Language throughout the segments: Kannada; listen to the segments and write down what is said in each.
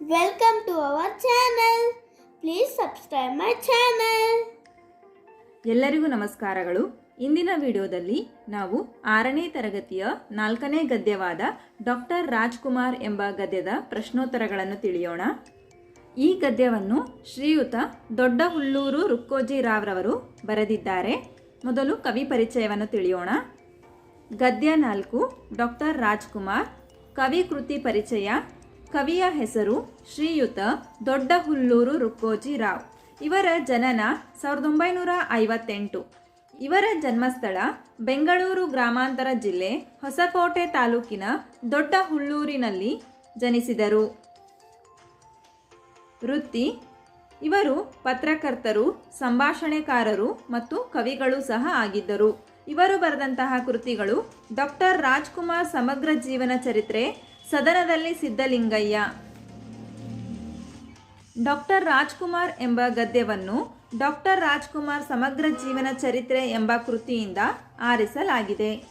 Welcome to our channel. Please subscribe my channel. ಎಲ್ಲರಿಗೂ ನಮಸ್ಕಾರಗಳು ಇಂದಿನ ವಿಡಿಯೋದಲ್ಲಿ ನಾವು ಆರನೇ ತರಗತಿಯ ನಾಲ್ಕನೇ ಗದ್ಯವಾದ ಡಾಕ್ಟರ್ ರಾಜ್ಕುಮಾರ್ ಎಂಬ ಗದ್ಯದ ಪ್ರಶ್ನೋತ್ತರಗಳನ್ನು ತಿಳಿಯೋಣ ಈ ಗದ್ಯವನ್ನು ಶ್ರೀಯುತ ದೊಡ್ಡ ಹುಲ್ಲೂರು ರುಕ್ಕೋಜಿ ರಾವ್ರವರು ಬರೆದಿದ್ದಾರೆ ಮೊದಲು ಕವಿ ಪರಿಚಯವನ್ನು ತಿಳಿಯೋಣ ಗದ್ಯ ನಾಲ್ಕು, ಡಾಕ್ಟರ್ ರಾಜ್ಕುಮಾರ್, ಕವಿ ಕೃತಿ ಪರಿಚಯ ಕವಿಯ ಹೆಸರು ಶ್ರೀಯುತ ದೊಡ್ಡ ಹುಲ್ಲೂರು ರುಕ್ಕೋಜಿ ರಾವ್. ಇವರ ಜನನ ಸಾವಿರದ ಒಂಬೈನೂರ ಐವತ್ತೆಂಟು. ಇವರ ಜನ್ಮಸ್ಥಳ ಬೆಂಗಳೂರು ಗ್ರಾಮಾಂತರ ಜಿಲ್ಲೆ ಹೊಸಕೋಟೆ ತಾಲೂಕಿನ ದೊಡ್ಡ ಹುಲ್ಲೂರಿನಲ್ಲಿ ಜನಿಸಿದರು. ವೃತ್ತಿ. ಇವರು ಪತ್ರಕರ್ತರು, ಸಂಭಾಷಣೆಕಾರರು ಮತ್ತು ಕವಿಗಳು ಸಹ ಆಗಿದ್ದರು. ಇವರು ಬರೆದಂತಹ ಕೃತಿಗಳು ಡಾಕ್ಟರ್ ರಾಜ್ಕುಮಾರ್ ಸಮಗ್ರ ಜೀವನ ಚರಿತ್ರೆ ಸದನದಲ್ಲಿ ಸಿದ್ಧಲಿಂಗಯ್ಯ. ಡಾಕ್ಟರ್ ರಾಜ್ಕುಮಾರ್ ಎಂಬ ಗದ್ಯವನ್ನು ಡಾಕ್ಟರ್ ರಾಜ್ಕುಮಾರ್ ಸಮಗ್ರ ಜೀವನ ಚರಿತ್ರೆ ಎಂಬ ಕೃತಿಯಿಂದ ಆರಿಸಲಾಗಿದೆ.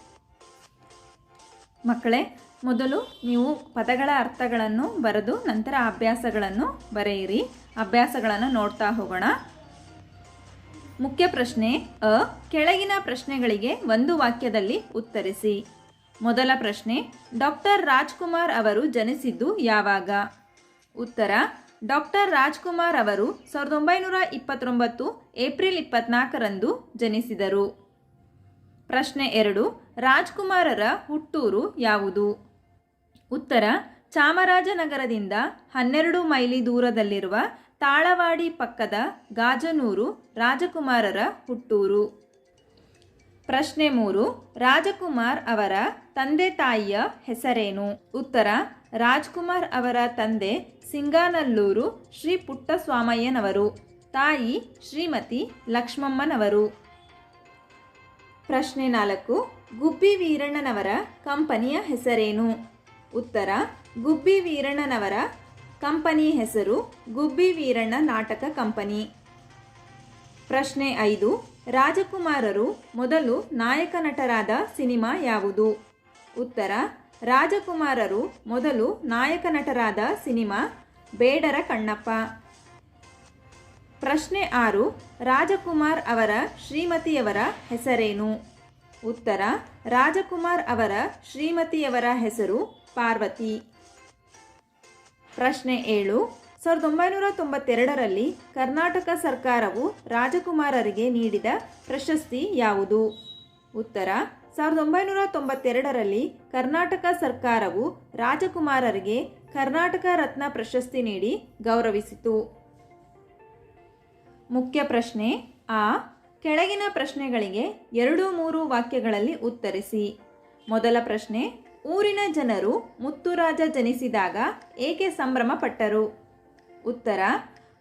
ಮಕ್ಕಳೇ, ಮೊದಲು ನೀವು ಪದಗಳ ಅರ್ಥಗಳನ್ನು ಬರೆದು ನಂತರ ಅಭ್ಯಾಸಗಳನ್ನು ಬರೆಯಿರಿ. ಅಭ್ಯಾಸಗಳನ್ನು ನೋಡ್ತಾ ಹೋಗೋಣ. ಮುಖ್ಯ ಪ್ರಶ್ನೆ, ಅ, ಕೆಳಗಿನ ಪ್ರಶ್ನೆಗಳಿಗೆ ಒಂದು ವಾಕ್ಯದಲ್ಲಿ ಉತ್ತರಿಸಿ. ಮೊದಲ ಪ್ರಶ್ನೆ, ಡಾಕ್ಟರ್ ರಾಜ್ಕುಮಾರ್ ಅವರು ಜನಿಸಿದ್ದು ಯಾವಾಗ? ಉತ್ತರ, ಡಾಕ್ಟರ್ ರಾಜ್ಕುಮಾರ್ ಅವರು ಸಾವಿರದ ಒಂಬೈನೂರ ಇಪ್ಪತ್ತೊಂಬತ್ತು ಏಪ್ರಿಲ್ ಇಪ್ಪತ್ನಾಲ್ಕರಂದು ಜನಿಸಿದರು. ಪ್ರಶ್ನೆ ಎರಡು, ರಾಜ್ಕುಮಾರರ ಹುಟ್ಟೂರು ಯಾವುದು? ಉತ್ತರ, ಚಾಮರಾಜನಗರದಿಂದ ಹನ್ನೆರಡು ಮೈಲಿ ದೂರದಲ್ಲಿರುವ ತಾಳವಾಡಿ ಪಕ್ಕದ ಗಾಜನೂರು ರಾಜಕುಮಾರರ ಹುಟ್ಟೂರು. ಪ್ರಶ್ನೆ ಮೂರು, ರಾಜಕುಮಾರ್ ಅವರ ತಂದೆ ತಾಯಿಯ ಹೆಸರೇನು? ಉತ್ತರ, ರಾಜ್ಕುಮಾರ್ ಅವರ ತಂದೆ ಸಿಂಗಾನಲ್ಲೂರು ಶ್ರೀ ಪುಟ್ಟಸ್ವಾಮಯ್ಯನವರು, ತಾಯಿ ಶ್ರೀಮತಿ ಲಕ್ಷ್ಮಮ್ಮನವರು. ಪ್ರಶ್ನೆ ನಾಲ್ಕು, ಗುಬ್ಬಿ ವೀರಣ್ಣನವರ ಕಂಪನಿಯ ಹೆಸರೇನು? ಉತ್ತರ, ಗುಬ್ಬಿ ವೀರಣ್ಣನವರ ಕಂಪನಿ ಹೆಸರು ಗುಬ್ಬಿ ವೀರಣ್ಣ ನಾಟಕ ಕಂಪನಿ. ಪ್ರಶ್ನೆ ಐದು ರಾಜಕುಮಾರರು ಮೊದಲು ನಾಯಕ ನಟರಾದ ಸಿನಿಮಾ ಯಾವುದು? ಉತ್ತರ, ರಾಜಕುಮಾರರು ಮೊದಲು ನಾಯಕ ನಟರಾದ ಸಿನಿಮಾ ಬೇಡರ ಕಣ್ಣಪ್ಪ. ಪ್ರಶ್ನೆ ಆರು, ರಾಜಕುಮಾರ್ ಅವರ ಶ್ರೀಮತಿಯವರ ಹೆಸರೇನು? ಉತ್ತರ, ರಾಜಕುಮಾರ್ ಅವರ ಶ್ರೀಮತಿಯವರ ಹೆಸರು ಪಾರ್ವತಿ. ಪ್ರಶ್ನೆ ಏಳು ಸಾವಿರದ ಒಂಬೈನೂರ ತೊಂಬತ್ತೆರಡರಲ್ಲಿ ಕರ್ನಾಟಕ ಸರ್ಕಾರವು ರಾಜಕುಮಾರರಿಗೆ ನೀಡಿದ ಪ್ರಶಸ್ತಿ ಯಾವುದು? ಉತ್ತರ, ಸಾವಿರದ ಒಂಬೈನೂರ ತೊಂಬತ್ತೆರಡರಲ್ಲಿ ಕರ್ನಾಟಕ ಸರ್ಕಾರವು ರಾಜಕುಮಾರರಿಗೆ ಕರ್ನಾಟಕ ರತ್ನ ಪ್ರಶಸ್ತಿ ನೀಡಿ ಗೌರವಿಸಿತು. ಮುಖ್ಯ ಪ್ರಶ್ನೆ, ಆ, ಕೆಳಗಿನ ಪ್ರಶ್ನೆಗಳಿಗೆ ಎರಡು ಮೂರು ವಾಕ್ಯಗಳಲ್ಲಿ ಉತ್ತರಿಸಿ. ಮೊದಲ ಪ್ರಶ್ನೆ, ಊರಿನ ಜನರು ಮುತ್ತುರಾಜ ಜನಿಸಿದಾಗ ಏಕೆ ಸಂಭ್ರಮ ಪಟ್ಟರು ಉತ್ತರ,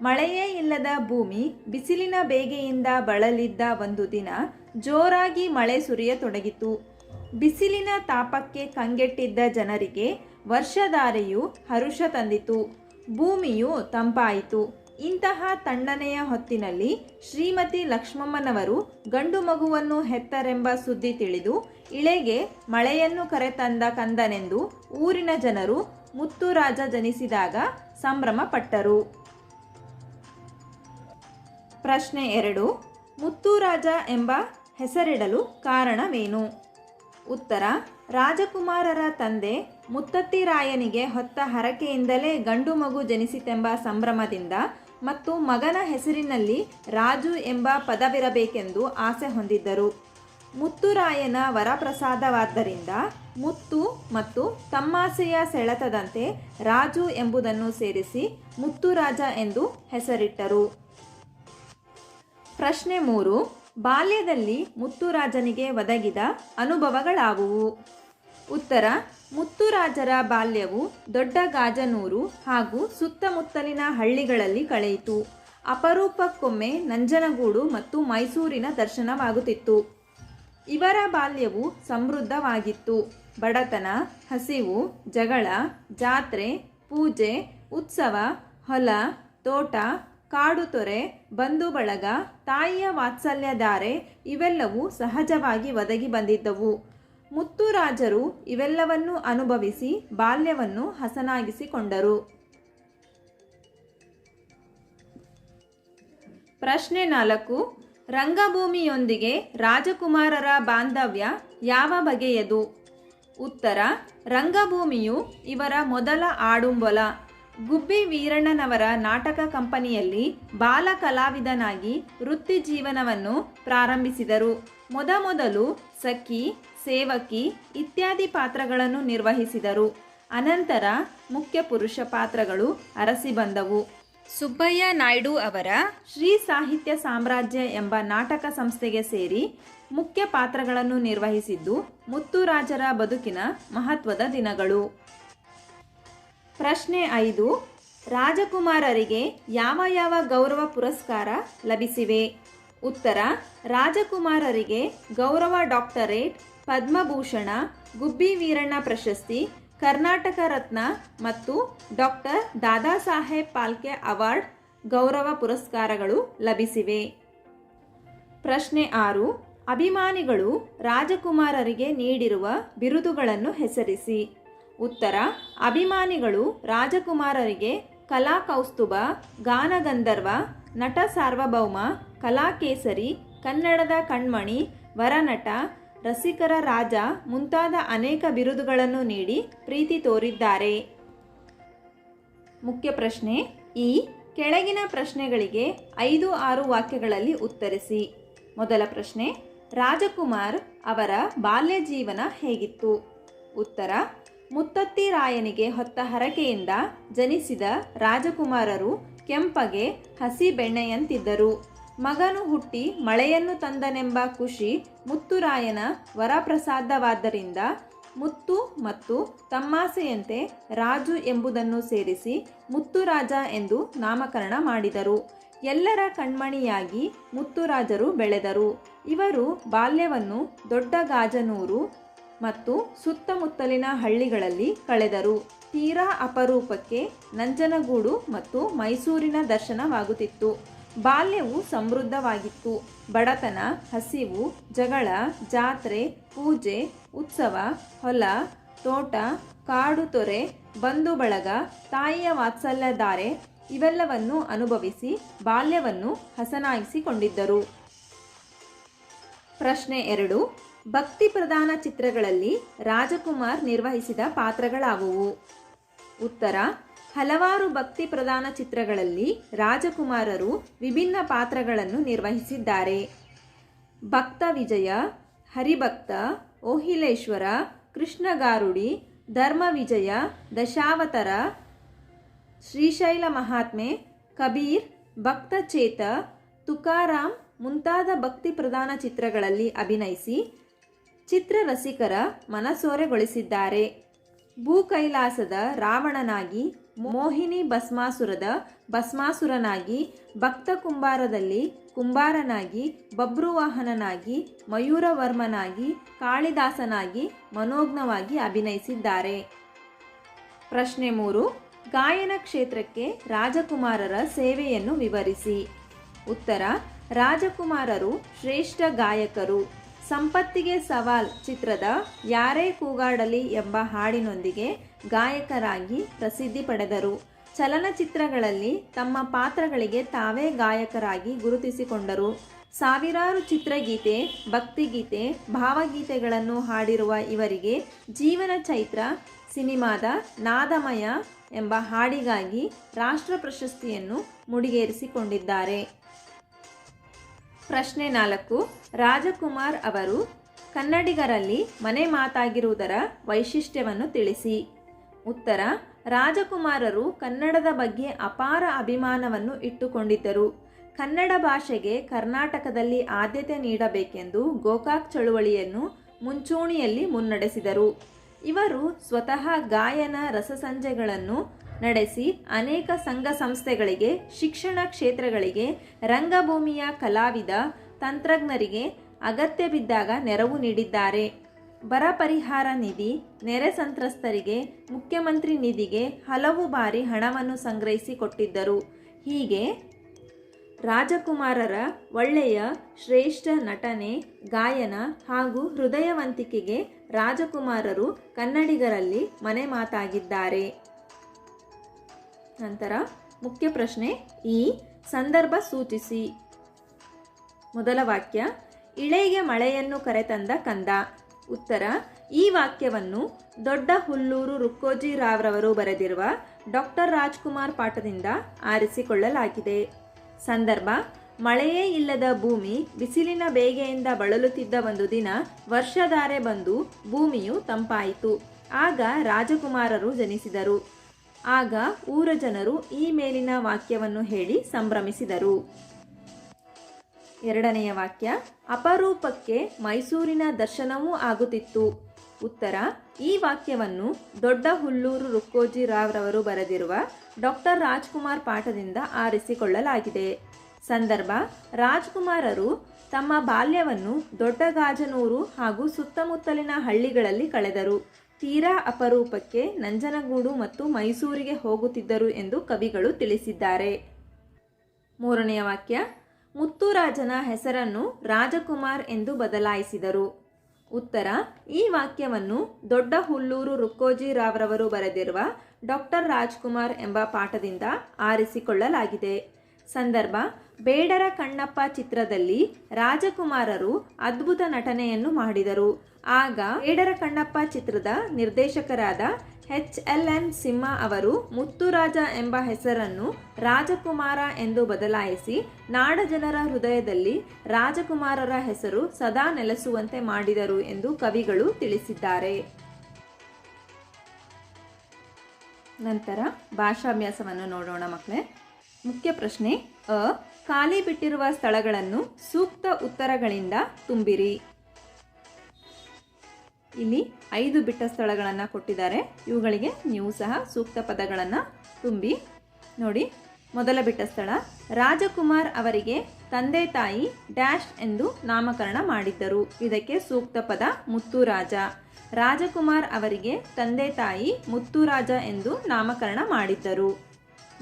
ಮಳೆಯೇ ಇಲ್ಲದ ಭೂಮಿ ಬಿಸಿಲಿನ ಬೇಗೆಯಿಂದ ಬಳಲಿದ್ದ ಒಂದು ದಿನ ಜೋರಾಗಿ ಮಳೆ ಸುರಿಯತೊಡಗಿತು. ಬಿಸಿಲಿನ ತಾಪಕ್ಕೆ ಕಂಗೆಟ್ಟಿದ್ದ ಜನರಿಗೆ ವರ್ಷಧಾರೆಯು ಹರುಷ ತಂದಿತು. ಭೂಮಿಯು ತಂಪಾಯಿತು. ಇಂತಹ ತಣ್ಣನೆಯ ಹೊತ್ತಿನಲ್ಲಿ ಶ್ರೀಮತಿ ಲಕ್ಷ್ಮಮ್ಮನವರು ಗಂಡು ಮಗುವನ್ನು ಹೆತ್ತರೆಂಬ ಸುದ್ದಿ ತಿಳಿದು, ಇಳೆಗೆ ಮಳೆಯನ್ನು ಕರೆತಂದ ಕಂದನೆಂದು ಊರಿನ ಜನರು ಮುತ್ತುರಾಜ ಜನಿಸಿದಾಗ ಸಂಭ್ರಮ ಪಟ್ಟರು ಪ್ರಶ್ನೆ ಎರಡು, ಮುತ್ತುರಾಜ ಎಂಬ ಹೆಸರಿಡಲು ಕಾರಣವೇನು? ಉತ್ತರ, ರಾಜಕುಮಾರರ ತಂದೆ ಮುತ್ತತ್ತಿರಾಯನಿಗೆ ಹೊತ್ತ ಹರಕೆಯಿಂದಲೇ ಗಂಡು ಮಗು ಜನಿಸಿತೆಂಬ ಸಂಭ್ರಮದಿಂದ ಮತ್ತು ಮಗನ ಹೆಸರಿನಲ್ಲಿ ರಾಜು ಎಂಬ ಪದವಿರಬೇಕೆಂದು ಆಸೆ ಹೊಂದಿದ್ದರು. ಮುತ್ತುರಾಯನ ವರಪ್ರಸಾದವಾದ್ದರಿಂದ ಮುತ್ತು ಮತ್ತು ತಮ್ಮಾಸೆಯ ಸೆಳೆತದಂತೆ ರಾಜು ಎಂಬುದನ್ನು ಸೇರಿಸಿ ಮುತ್ತುರಾಜ ಎಂದು ಹೆಸರಿಟ್ಟರು. ಪ್ರಶ್ನೆ ಮೂರು. ಬಾಲ್ಯದಲ್ಲಿ ಮುತ್ತುರಾಜನಿಗೆ ಒದಗಿದ ಅನುಭವಗಳಾವುವು? ಉತ್ತರ. ಮುತ್ತುರಾಜರ ಬಾಲ್ಯವು ದೊಡ್ಡ ಗಾಜನೂರು ಹಾಗೂ ಸುತ್ತಮುತ್ತಲಿನ ಹಳ್ಳಿಗಳಲ್ಲಿ ಕಳೆಯಿತು. ಅಪರೂಪಕ್ಕೊಮ್ಮೆ ನಂಜನಗೂಡು ಮತ್ತು ಮೈಸೂರಿನ ದರ್ಶನವಾಗುತ್ತಿತ್ತು. ಇವರ ಬಾಲ್ಯವು ಸಮೃದ್ಧವಾಗಿತ್ತು. ಬಡತನ, ಹಸಿವು, ಜಗಳ, ಜಾತ್ರೆ, ಪೂಜೆ, ಉತ್ಸವ, ಹೊಲ, ತೋಟ, ಕಾಡು ತೊರೆ, ಬಂಧು ಬಳಗ, ತಾಯಿಯ ವಾತ್ಸಲ್ಯಧಾರೆ ಇವೆಲ್ಲವೂ ಸಹಜವಾಗಿ ಒದಗಿ ಬಂದಿದ್ದವು. ಮುತ್ತುರಾಜರು ಇವೆಲ್ಲವನ್ನು ಅನುಭವಿಸಿ ಬಾಲ್ಯವನ್ನು ಹಸನಾಗಿಸಿಕೊಂಡರು. ಪ್ರಶ್ನೆ ನಾಲ್ಕು. ರಂಗಭೂಮಿಯೊಂದಿಗೆ ರಾಜಕುಮಾರರ ಬಾಂಧವ್ಯ ಯಾವ ಬಗೆಯದು? ಉತ್ತರ, ರಂಗಭೂಮಿಯು ಇವರ ಮೊದಲ ಆಡುಂಬೊಲ. ಗುಬ್ಬಿ ವೀರಣ್ಣನವರ ನಾಟಕ ಕಂಪನಿಯಲ್ಲಿ ಬಾಲ ಕಲಾವಿದನಾಗಿ ವೃತ್ತಿ ಜೀವನವನ್ನು ಪ್ರಾರಂಭಿಸಿದರು ಮೊದಮೊದಲು ಸಖಿ, ಸೇವಕಿ ಇತ್ಯಾದಿ ಪಾತ್ರಗಳನ್ನು ನಿರ್ವಹಿಸಿದರು. ಅನಂತರ ಮುಖ್ಯ ಪುರುಷ ಪಾತ್ರಗಳು ಅರಸಿ ಬಂದವು. ಸುಬ್ಬಯ್ಯ ನಾಯ್ಡು ಅವರ ಶ್ರೀ ಸಾಹಿತ್ಯ ಸಾಮ್ರಾಜ್ಯ ಎಂಬ ನಾಟಕ ಸಂಸ್ಥೆಗೆ ಸೇರಿ ಮುಖ್ಯ ಪಾತ್ರಗಳನ್ನು ನಿರ್ವಹಿಸಿದ್ದು ಮುತ್ತುರಾಜರ ಬದುಕಿನ ಮಹತ್ವದ ದಿನಗಳು. ಪ್ರಶ್ನೆ ಐದು, ರಾಜಕುಮಾರರಿಗೆ ಯಾವ ಯಾವ ಗೌರವ ಪುರಸ್ಕಾರ ಲಭಿಸಿವೆ? ಉತ್ತರ, ರಾಜಕುಮಾರರಿಗೆ ಗೌರವ ಡಾಕ್ಟರೇಟ್ ಪದ್ಮಭೂಷಣ, ಗುಬ್ಬಿ ವೀರಣ್ಣ ಪ್ರಶಸ್ತಿ ಕರ್ನಾಟಕ ರತ್ನ ಮತ್ತು ಡಾಕ್ಟರ್ ದಾದಾ ಸಾಹೇಬ್ ಪಾಲ್ಕೆ ಅವಾರ್ಡ್ ಗೌರವ ಪುರಸ್ಕಾರಗಳು ಲಭಿಸಿವೆ. ಪ್ರಶ್ನೆ ಆರು, ಅಭಿಮಾನಿಗಳು ರಾಜಕುಮಾರರಿಗೆ ನೀಡಿರುವ ಬಿರುದುಗಳನ್ನು ಹೆಸರಿಸಿ. ಉತ್ತರ, ಅಭಿಮಾನಿಗಳು ರಾಜಕುಮಾರರಿಗೆ ಕಲಾ ಕೌಸ್ತುಭ ಗಾನಗಂಧರ್ವ ನಟ ಸಾರ್ವಭೌಮ ಕಲಾಕೇಸರಿ ಕನ್ನಡದ ಕಣ್ಮಣಿ, ವರನಟ ರಸಿಕರ ರಾಜ ಮುಂತಾದ ಅನೇಕ ಬಿರುದುಗಳನ್ನು ನೀಡಿ ಪ್ರೀತಿ ತೋರಿದ್ದಾರೆ. ಮುಖ್ಯ ಪ್ರಶ್ನೆ, ಈ ಕೆಳಗಿನ ಪ್ರಶ್ನೆಗಳಿಗೆ ಐದು ಆರು ವಾಕ್ಯಗಳಲ್ಲಿ ಉತ್ತರಿಸಿ. ಮೊದಲ ಪ್ರಶ್ನೆ, ರಾಜಕುಮಾರ್ ಅವರ ಬಾಲ್ಯ ಜೀವನ ಹೇಗಿತ್ತು? ಉತ್ತರ, ಮುತ್ತತ್ತಿ ರಾಯನಿಗೆ ಹೊತ್ತ ಹರಕೆಯಿಂದ ಜನಿಸಿದ ರಾಜಕುಮಾರರು ಕೆಂಪಗೆ ಹಸಿ ಬೆಣ್ಣೆಯಂತಿದ್ದರು. ಮಗನು ಹುಟ್ಟಿ ಮಳೆಯನ್ನು ತಂದನೆಂಬ ಖುಷಿ ಮುತ್ತುರಾಯನ ವರಪ್ರಸಾದವಾದ್ದರಿಂದ ಮುತ್ತು ಮತ್ತು ತಮ್ಮಾಸೆಯಂತೆ ರಾಜು ಎಂಬುದನ್ನು ಸೇರಿಸಿ ಮುತ್ತುರಾಜ ಎಂದು ನಾಮಕರಣ ಮಾಡಿದರು. ಎಲ್ಲರ ಕಣ್ಮಣಿಯಾಗಿ ಮುತ್ತುರಾಜರು ಬೆಳೆದರು. ಇವರು ಬಾಲ್ಯವನ್ನು ದೊಡ್ಡ ಗಾಜನೂರು ಮತ್ತು ಸುತ್ತಮುತ್ತಲಿನ ಹಳ್ಳಿಗಳಲ್ಲಿ ಕಳೆದರು. ತೀರಾ ಅಪರೂಪಕ್ಕೆ ನಂಜನಗೂಡು ಮತ್ತು ಮೈಸೂರಿನ ದರ್ಶನವಾಗುತ್ತಿತ್ತು. ಬಾಲ್ಯವು ಸಮೃದ್ಧವಾಗಿತ್ತು. ಬಡತನ, ಹಸಿವು, ಜಗಳ, ಜಾತ್ರೆ, ಪೂಜೆ, ಉತ್ಸವ, ಹೊಲ, ತೋಟ, ಕಾಡು ತೊರೆ, ಬಂಧು ಬಳಗ, ತಾಯಿಯ ವಾತ್ಸಲ್ಯಧಾರೆ ಇವೆಲ್ಲವನ್ನು ಅನುಭವಿಸಿ ಬಾಲ್ಯವನ್ನು ಹಸನಾಗಿಸಿಕೊಂಡಿದ್ದರು. ಪ್ರಶ್ನೆ ಎರಡು. ಭಕ್ತಿ ಪ್ರಧಾನ ಚಿತ್ರಗಳಲ್ಲಿ ರಾಜಕುಮಾರ್ ನಿರ್ವಹಿಸಿದ ಪಾತ್ರಗಳಾವುವು? ಉತ್ತರ. ಹಲವಾರು ಭಕ್ತಿ ಪ್ರಧಾನ ಚಿತ್ರಗಳಲ್ಲಿ ರಾಜಕುಮಾರರು ವಿಭಿನ್ನ ಪಾತ್ರಗಳನ್ನು ನಿರ್ವಹಿಸಿದ್ದಾರೆ. ಭಕ್ತ ವಿಜಯ, ಹರಿಭಕ್ತ, ಓಹಿಲೇಶ್ವರ ಕೃಷ್ಣಗಾರುಡಿ ಧರ್ಮ ವಿಜಯ, ದಶಾವತರ, ಶ್ರೀಶೈಲ ಮಹಾತ್ಮೆ, ಕಬೀರ್, ಭಕ್ತ ಚೇತ, ತುಕಾರಾಮ್ ಮುಂತಾದ ಭಕ್ತಿ ಪ್ರಧಾನ ಚಿತ್ರಗಳಲ್ಲಿ ಅಭಿನಯಿಸಿ ಚಿತ್ರರಸಿಕರ ಮನಸೋರೆಗೊಳಿಸಿದ್ದಾರೆ. ಭೂ ಕೈಲಾಸದ ರಾವಣನಾಗಿ ಮೋಹಿನಿ ಭಸ್ಮಾಸುರದ ಭಸ್ಮಾಸುರನಾಗಿ, ಭಕ್ತ ಕುಂಬಾರದಲ್ಲಿ ಕುಂಬಾರನಾಗಿ, ಬಬ್ರುವಾಹನನಾಗಿ, ಮಯೂರವರ್ಮನಾಗಿ, ಕಾಳಿದಾಸನಾಗಿ ಮನೋಜ್ಞವಾಗಿ ಅಭಿನಯಿಸಿದ್ದಾರೆ. ಪ್ರಶ್ನೆ ಮೂರು, ಗಾಯನ ಕ್ಷೇತ್ರಕ್ಕೆ ರಾಜಕುಮಾರರ ಸೇವೆಯನ್ನು ವಿವರಿಸಿ. ಉತ್ತರ, ರಾಜಕುಮಾರರು ಶ್ರೇಷ್ಠ ಗಾಯಕರು. ಸಂಪತ್ತಿಗೆ ಸವಾಲ್ ಚಿತ್ರದ ಯಾರೇ ಕೂಗಾಡಲಿ ಎಂಬ ಹಾಡಿನೊಂದಿಗೆ ಗಾಯಕರಾಗಿ ಪ್ರಸಿದ್ಧಿ ಪಡೆದರು. ಚಲನಚಿತ್ರಗಳಲ್ಲಿ ತಮ್ಮ ಪಾತ್ರಗಳಿಗೆ ತಾವೇ ಗಾಯಕರಾಗಿ ಗುರುತಿಸಿಕೊಂಡರು. ಸಾವಿರಾರು ಚಿತ್ರಗೀತೆ, ಭಕ್ತಿಗೀತೆ, ಭಾವಗೀತೆಗಳನ್ನು ಹಾಡಿರುವ ಇವರಿಗೆ ಜೀವನ ಚೈತ್ರ, ಸಿನಿಮಾದ ನಾದಮಯ ಎಂಬ ಹಾಡಿಗಾಗಿ ರಾಷ್ಟ್ರ ಪ್ರಶಸ್ತಿಯನ್ನು ಮುಡಿಗೇರಿಸಿಕೊಂಡಿದ್ದಾರೆ. ಪ್ರಶ್ನೆ ನಾಲ್ಕು. ರಾಜಕುಮಾರ್ ಅವರು, ಕನ್ನಡಿಗರಲ್ಲಿ ಮನೆ ಮಾತಾಗಿರುವುದರ ವೈಶಿಷ್ಟ್ಯವನ್ನು ತಿಳಿಸಿ. ಉತ್ತರ, ರಾಜಕುಮಾರರು ಕನ್ನಡದ ಬಗ್ಗೆ ಅಪಾರ ಅಭಿಮಾನವನ್ನು ಇಟ್ಟುಕೊಂಡಿದ್ದರು. ಕನ್ನಡ ಭಾಷೆಗೆ ಕರ್ನಾಟಕದಲ್ಲಿ ಆದ್ಯತೆ ನೀಡಬೇಕೆಂದು ಗೋಕಾಕ್ ಚಳುವಳಿಯನ್ನು ಮುಂಚೂಣಿಯಲ್ಲಿ ಮುನ್ನಡೆಸಿದರು. ಇವರು ಸ್ವತಃ ಗಾಯನ, ರಸಸಂಜೆಗಳನ್ನು ನಡೆಸಿ ಅನೇಕ ಸಂಘ ಸಂಸ್ಥೆಗಳಿಗೆ, ಶಿಕ್ಷಣ ಕ್ಷೇತ್ರಗಳಿಗೆ, ರಂಗಭೂಮಿಯ ಕಲಾವಿದ, ತಂತ್ರಜ್ಞರಿಗೆ ಅಗತ್ಯ ಬಿದ್ದಾಗ ನೆರವು ನೀಡಿದ್ದಾರೆ. ಬರ ಪರಿಹಾರ ನಿಧಿ, ನೆರೆ ಸಂತ್ರಸ್ತರಿಗೆ, ಮುಖ್ಯಮಂತ್ರಿ ನಿಧಿಗೆ ಹಲವು ಬಾರಿ ಹಣವನ್ನು ಸಂಗ್ರಹಿಸಿ ಕೊಟ್ಟಿದ್ದರು. ಹೀಗೆ ರಾಜಕುಮಾರರ ಒಳ್ಳೆಯ, ಶ್ರೇಷ್ಠ ನಟನೆ, ಗಾಯನ ಹಾಗೂ ಹೃದಯವಂತಿಕೆಗೆ ರಾಜಕುಮಾರರು ಕನ್ನಡಿಗರಲ್ಲಿ ಮನೆ ಮಾತಾಗಿದ್ದಾರೆ. ನಂತರ ಮುಖ್ಯ ಪ್ರಶ್ನೆ ಈ ಸಂದರ್ಭ ಸೂಚಿಸಿ. ಮೊದಲ ವಾಕ್ಯ, ಇಳೆಗೆ ಮಳೆಯನ್ನು ಕರೆತಂದ ಕಂದ. ಉತ್ತರ, ಈ ವಾಕ್ಯವನ್ನು ದೊಡ್ಡ ಹುಲ್ಲೂರು ರುಕ್ಕೋಜಿ ರಾವ್ರವರು ಬರೆದಿರುವ ಡಾಕ್ಟರ್ ರಾಜ್ಕುಮಾರ್ ಪಾಠದಿಂದ ಆರಿಸಿಕೊಳ್ಳಲಾಗಿದೆ. ಸಂದರ್ಭ, ಮಳೆಯೇ ಇಲ್ಲದ ಭೂಮಿ ಬಿಸಿಲಿನ ಬೇಗೆಯಿಂದ ಬಳಲುತ್ತಿದ್ದ ಒಂದು ದಿನ ವರ್ಷಧಾರೆ ಬಂದು ಭೂಮಿಯು ತಂಪಾಯಿತು. ಆಗ ರಾಜಕುಮಾರರು ಜನಿಸಿದರು. ಆಗ ಊರ ಜನರು ಈ ಮೇಲಿನ ವಾಕ್ಯವನ್ನು ಹೇಳಿ ಸಂಭ್ರಮಿಸಿದರು. ಎರಡನೆಯ ವಾಕ್ಯ, ಅಪರೂಪಕ್ಕೆ ಮೈಸೂರಿನ ದರ್ಶನವೂ ಆಗುತ್ತಿತ್ತು. ಉತ್ತರ, ಈ ವಾಕ್ಯವನ್ನು ದೊಡ್ಡ ಹುಲ್ಲೂರು ರುಕ್ಕೋಜಿ ರಾವ್ರವರು ಬರೆದಿರುವ ಡಾಕ್ಟರ್ ರಾಜ್ಕುಮಾರ್ ಪಾಠದಿಂದ ಆರಿಸಿಕೊಳ್ಳಲಾಗಿದೆ. ಸಂದರ್ಭ, ರಾಜ್ಕುಮಾರರು ತಮ್ಮ ಬಾಲ್ಯವನ್ನು ದೊಡ್ಡಗಾಜನೂರು ಹಾಗೂ ಸುತ್ತಮುತ್ತಲಿನ ಹಳ್ಳಿಗಳಲ್ಲಿ ಕಳೆದರು. ತೀರಾ ಅಪರೂಪಕ್ಕೆ ನಂಜನಗೂಡು ಮತ್ತು ಮೈಸೂರಿಗೆ ಹೋಗುತ್ತಿದ್ದರು ಎಂದು ಕವಿಗಳು ತಿಳಿಸಿದ್ದಾರೆ. ಮೂರನೆಯ ವಾಕ್ಯ, ಮುತ್ತುರಾಜನ ಹೆಸರನ್ನು ರಾಜಕುಮಾರ್ ಎಂದು ಬದಲಾಯಿಸಿದರು. ಉತ್ತರ, ಈ ವಾಕ್ಯವನ್ನು ದೊಡ್ಡ ಹುಲ್ಲೂರು ರುಕ್ಕೋಜಿ ರಾವ್ರವರು ಬರೆದಿರುವ ಡಾಕ್ಟರ್ ರಾಜ್ಕುಮಾರ್ ಎಂಬ ಪಾಠದಿಂದ ಆರಿಸಿಕೊಳ್ಳಲಾಗಿದೆ. ಸಂದರ್ಭ ಬೇಡರ ಕಣ್ಣಪ್ಪ ಚಿತ್ರದಲ್ಲಿ ರಾಜಕುಮಾರರು ಅದ್ಭುತ ನಟನೆಯನ್ನು ಮಾಡಿದರು. ಆಗ ಬೇಡರ ಕಣ್ಣಪ್ಪ ಚಿತ್ರದ ನಿರ್ದೇಶಕರಾದ ಎಚ್ ಎಲ್ ಎನ್ ಸಿಂಹ ಅವರು ಮುತ್ತುರಾಜ ಎಂಬ ಹೆಸರನ್ನು ರಾಜಕುಮಾರ ಎಂದು ಬದಲಾಯಿಸಿ ನಾಡ ಜನರ ಹೃದಯದಲ್ಲಿ ರಾಜಕುಮಾರರ ಹೆಸರು ಸದಾ ನೆಲೆಸುವಂತೆ ಮಾಡಿದರು ಎಂದು ಕವಿಗಳು ತಿಳಿಸಿದ್ದಾರೆ. ನಂತರ ಭಾಷಾಭ್ಯಾಸವನ್ನು ನೋಡೋಣ ಮಕ್ಕಳೇ. ಮುಖ್ಯ ಪ್ರಶ್ನೆ ಅ. ಖಾಲಿ ಬಿಟ್ಟಿರುವ ಸ್ಥಳಗಳನ್ನು ಸೂಕ್ತ ಉತ್ತರಗಳಿಂದ ತುಂಬಿರಿ. ಇಲ್ಲಿ ಐದು ಬಿಟ್ಟ ಸ್ಥಳಗಳನ್ನು ಕೊಟ್ಟಿದ್ದಾರೆ. ಇವುಗಳಿಗೆ ನೀವು ಸಹ ಸೂಕ್ತ ಪದಗಳನ್ನು ತುಂಬಿ. ನೋಡಿ, ಮೊದಲ ಬಿಟ್ಟ ಸ್ಥಳ. ರಾಜಕುಮಾರ್ ಅವರಿಗೆ ತಂದೆ ತಾಯಿ ಡ್ಯಾಶ್ ಎಂದು ನಾಮಕರಣ ಮಾಡಿದ್ದರು. ಇದಕ್ಕೆ ಸೂಕ್ತ ಪದ ಮುತ್ತುರಾಜ. ರಾಜಕುಮಾರ್ ಅವರಿಗೆ ತಂದೆ ತಾಯಿ ಮುತ್ತುರಾಜ ಎಂದು ನಾಮಕರಣ ಮಾಡಿದ್ದರು.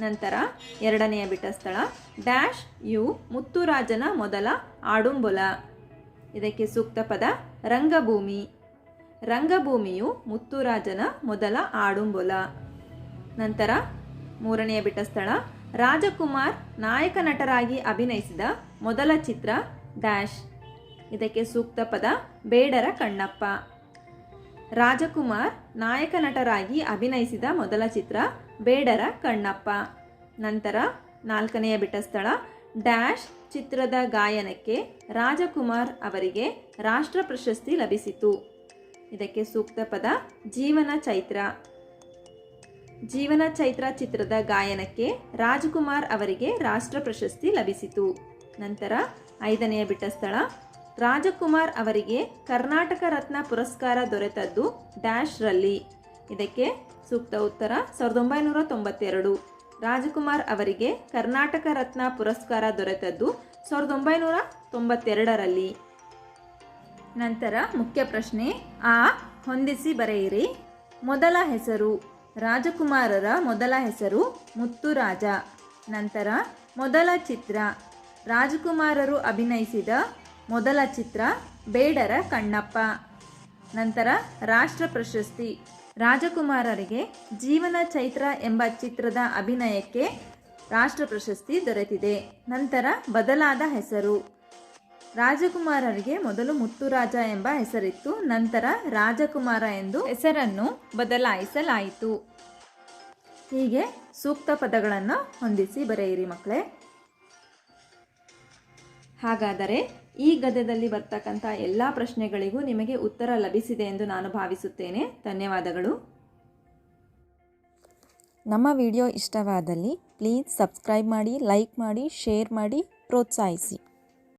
ನಂತರ ಎರಡನೆಯ ಬಿಟ್ಟ ಸ್ಥಳ ಡ್ಯಾಶ್ ಯು ಮುತ್ತುರಾಜನ ಮೊದಲ ಆಡುಂಬುಲ. ಇದಕ್ಕೆ ಸೂಕ್ತ ಪದ ರಂಗಭೂಮಿ. ರಂಗಭೂಮಿಯು ಮುತ್ತುರಾಜನ ಮೊದಲ ಆಡುಂಬುಲ. ನಂತರ ಮೂರನೆಯ ಬಿಟ್ಟ ಸ್ಥಳ ರಾಜಕುಮಾರ್ ನಾಯಕ ನಟರಾಗಿ ಅಭಿನಯಿಸಿದ ಮೊದಲ ಚಿತ್ರ ಡ್ಯಾಶ್. ಇದಕ್ಕೆ ಸೂಕ್ತ ಪದ ಬೇಡರ ಕಣ್ಣಪ್ಪ. ರಾಜಕುಮಾರ್ ನಾಯಕ ನಟರಾಗಿ ಅಭಿನಯಿಸಿದ ಮೊದಲ ಚಿತ್ರ ಬೇಡರ ಕಣ್ಣಪ್ಪ. ನಂತರ ನಾಲ್ಕನೆಯ ಬಿಟಸ್ಥಳ ಸ್ಥಳ, ಡ್ಯಾಶ್ ಚಿತ್ರದ ಗಾಯನಕ್ಕೆ ರಾಜಕುಮಾರ್ ಅವರಿಗೆ ರಾಷ್ಟ್ರ ಪ್ರಶಸ್ತಿ ಲಭಿಸಿತು. ಇದಕ್ಕೆ ಸೂಕ್ತ ಪದ ಜೀವನ ಚೈತ್ರ. ಜೀವನ ಚೈತ್ರ ಚಿತ್ರದ ಗಾಯನಕ್ಕೆ ರಾಜಕುಮಾರ್ ಅವರಿಗೆ ರಾಷ್ಟ್ರ ಪ್ರಶಸ್ತಿ ಲಭಿಸಿತು. ನಂತರ ಐದನೆಯ ಬಿಟ್ಟ ಸ್ಥಳ, ರಾಜಕುಮಾರ್ ಅವರಿಗೆ ಕರ್ನಾಟಕ ರತ್ನ ಪುರಸ್ಕಾರ ದೊರೆತದ್ದು ಡ್ಯಾಶ್ರಲ್ಲಿ. ಇದಕ್ಕೆ ಸೂಕ್ತ ಉತ್ತರ ಸಾವಿರದ ಒಂಬೈನೂರ ತೊಂಬತ್ತೆರಡು. ರಾಜಕುಮಾರ್ ಅವರಿಗೆ ಕರ್ನಾಟಕ ರತ್ನ ಪುರಸ್ಕಾರ ದೊರೆತದ್ದು ಸಾವಿರದ ಒಂಬೈನೂರ ತೊಂಬತ್ತೆರಡರಲ್ಲಿ. ನಂತರ ಮುಖ್ಯ ಪ್ರಶ್ನೆ, ಆ, ಹೊಂದಿಸಿ ಬರೆಯಿರಿ. ಮೊದಲ ಹೆಸರು, ರಾಜಕುಮಾರರ ಮೊದಲ ಹೆಸರು ಮುತ್ತುರಾಜ. ನಂತರ ಮೊದಲ ಚಿತ್ರ, ರಾಜಕುಮಾರರು ಅಭಿನಯಿಸಿದ ಮೊದಲ ಚಿತ್ರ ಬೇಡರ ಕಣ್ಣಪ್ಪ. ನಂತರ ರಾಷ್ಟ್ರ ಪ್ರಶಸ್ತಿ. ರಾಜಕುಮಾರರಿಗೆ ಜೀವನ ಚೈತ್ರ ಎಂಬ ಚಿತ್ರದ ಅಭಿನಯಕ್ಕೆ ರಾಷ್ಟ್ರ ಪ್ರಶಸ್ತಿ ದೊರೆತಿದೆ. ನಂತರ ಬದಲಾದ ಹೆಸರು. ರಾಜಕುಮಾರರಿಗೆ ಮೊದಲು ಮುತ್ತುರಾಜ ಎಂಬ ಹೆಸರಿತ್ತು, ನಂತರ ರಾಜಕುಮಾರ ಎಂದು ಹೆಸರನ್ನು ಬದಲಾಯಿಸಲಾಯಿತು. ಹೀಗೆ ಸೂಕ್ತ ಪದಗಳನ್ನು ಹೊಂದಿಸಿ ಬರೆಯಿರಿ ಮಕ್ಕಳೇ. ಹಾಗಾದರೆ ಈ ಗದ್ಯದಲ್ಲಿ ಬರ್ತಕ್ಕಂಥ ಎಲ್ಲ ಪ್ರಶ್ನೆಗಳಿಗೂ ನಿಮಗೆ ಉತ್ತರ ಲಭಿಸಿದೆ ಎಂದು ನಾನು ಭಾವಿಸುತ್ತೇನೆ. ಧನ್ಯವಾದಗಳು. ನಮ್ಮ ವಿಡಿಯೋ ಇಷ್ಟವಾದಲ್ಲಿ ಪ್ಲೀಸ್ ಸಬ್ಸ್ಕ್ರೈಬ್ ಮಾಡಿ, ಲೈಕ್ ಮಾಡಿ, ಶೇರ್ ಮಾಡಿ, ಪ್ರೋತ್ಸಾಹಿಸಿ.